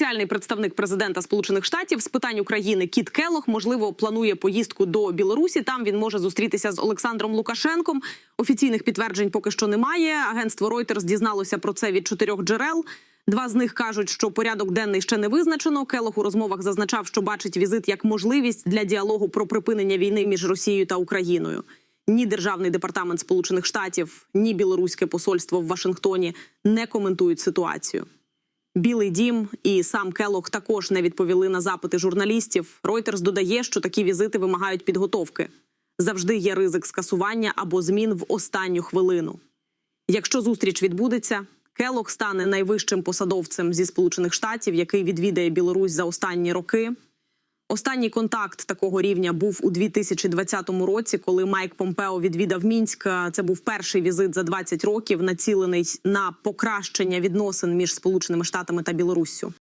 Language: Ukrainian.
Спеціальний представник президента Сполучених Штатів з питань України Кіт Келох можливо планує поїздку до Білорусі. Там він може зустрітися з Олександром Лукашенком. Офіційних підтверджень поки що немає. Агентство Reuters дізналося про це від чотирьох джерел. Два з них кажуть, що порядок денний ще не визначено. Келох у розмовах зазначав, що бачить візит як можливість для діалогу про припинення війни між Росією та Україною. Ні державний департамент Сполучених Штатів, ні білоруське посольство в Вашингтоні не коментують ситуацію. Білий дім і сам Келох також не відповіли на запити журналістів. Ройтерс додає, що такі візити вимагають підготовки. Завжди є ризик скасування або змін в останню хвилину. Якщо зустріч відбудеться, Келох стане найвищим посадовцем зі Сполучених Штатів, який відвідає Білорусь за останні роки. Останній контакт такого рівня був у 2020 році, коли Майк Помпео відвідав Мінськ. Це був перший візит за 20 років, націлений на покращення відносин між Сполученими Штатами та Білоруссю.